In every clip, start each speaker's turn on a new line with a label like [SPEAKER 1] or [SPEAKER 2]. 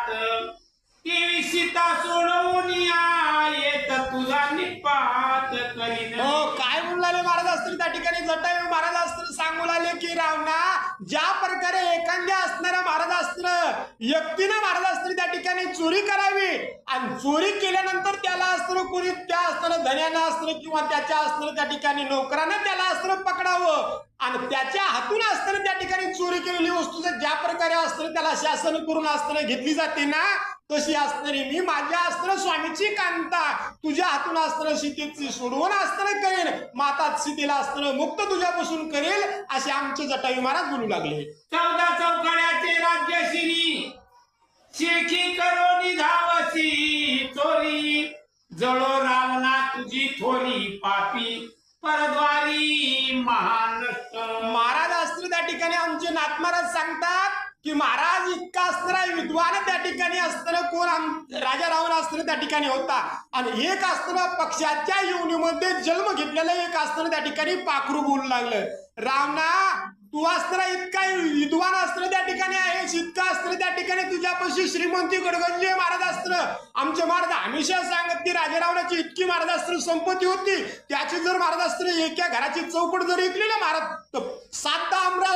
[SPEAKER 1] घरात तेवीस सोडवून येत तुझा निपात करीन. हो
[SPEAKER 2] काय म्हणून लागले महाराज? असतील त्या ठिकाणी जटायू महाराज असतील सांगू लागले की रावणा ज्या प्रकारे एखाद्या असणाऱ्या महाराज अस्त्र व्यक्तीनं महाराज अस्त्र त्या ठिकाणी चोरी करावी. आणि चोरी केल्यानंतर त्याला अस्त्र कोणी त्या असणारं धन्यानं अस्त्र किंवा त्याच्या अस्त्र त्या ठिकाणी नोकरानं त्याला अस्त्र पकडावं. आणि त्याच्या चोरी केलेली वस्तू जर ज्या प्रकारे असतं त्याला शासन करून असताना घेतली जाते ना तशी असणारी मी माझ्या असताना स्वामीची कांता. तुझ्या हातून असताना सीतेची सोडवून असताना करेन. माता सीतेला असताना मुक्त तुझ्यापासून करेल असे आमचे जटायू महाराज बोलू लागले.
[SPEAKER 1] चौदा चौकड्याचे राज्यश्री शेखी करोनी धावसी चोरी. जळो रावणा तुझी थोरी पापी परद्वारी महान
[SPEAKER 2] ठिकाणी आमचे नाथ महाराज सांगतात की महाराज इतका असणारा विद्वान त्या ठिकाणी असताना कोण राजा रावण असताना त्या ठिकाणी होता. आणि एक असताना पक्षाच्या योनीमध्ये जन्म घेतलेला एक असताना त्या ठिकाणी पाखरू बोलू लागलं. रावणा तू असताना इतका विद्वान अस्त्र त्या ठिकाणी आहेस इतका अस्त्र त्या ठिकाणी तुझ्यापाशी श्रीमंती गडगंजे महाराज असताना आमचे महाराज हमेशा सांगत की राजारावणाची इतकी महाराज संपत्ती होती त्याची जर महाराज एका घराची चौकट जर ऐकली ना महाराज तर सात आमरा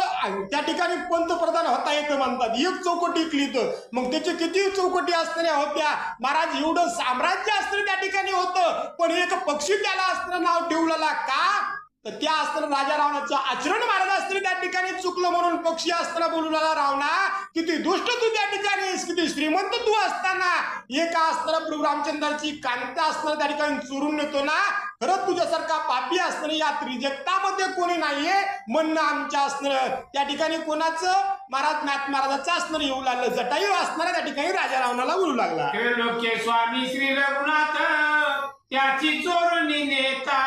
[SPEAKER 2] त्या ठिकाणी पंतप्रधान होता येतं म्हणतात. एक चौकटी लिहितं मग त्याची किती चौकटी असताना होत्या? महाराज एवढं साम्राज्य असताना त्या ठिकाणी होतं. पण एक पक्षी त्याला असताना नाव ठेवलेला का? तर त्या असताना राजा रावणाचं आचरण महाराज असतं त्या ठिकाणी चुकलं म्हणून पक्षी असताना बोलवला रावणा किती दुष्ट तू त्या ठिकाणी किती श्रीमंत तू असताना. एका असताना प्रभू रामचंद्राची कांता असताना त्या ठिकाणी चोरून नेतो ना. खरंच तुझ्यासारखा पापी असणं या त्रिजगतामध्ये कोणी नाहीये. म्हणणं आमच्या असणं. त्या ठिकाणी कोणाचं? महाराज नाथ महाराजाचं असणं. येऊ लागलं. जटायू असणार त्या ठिकाणी राजा रावणाला बोलू लागला.
[SPEAKER 1] स्वामी श्री रघुनाथ त्याची चोरणी नेता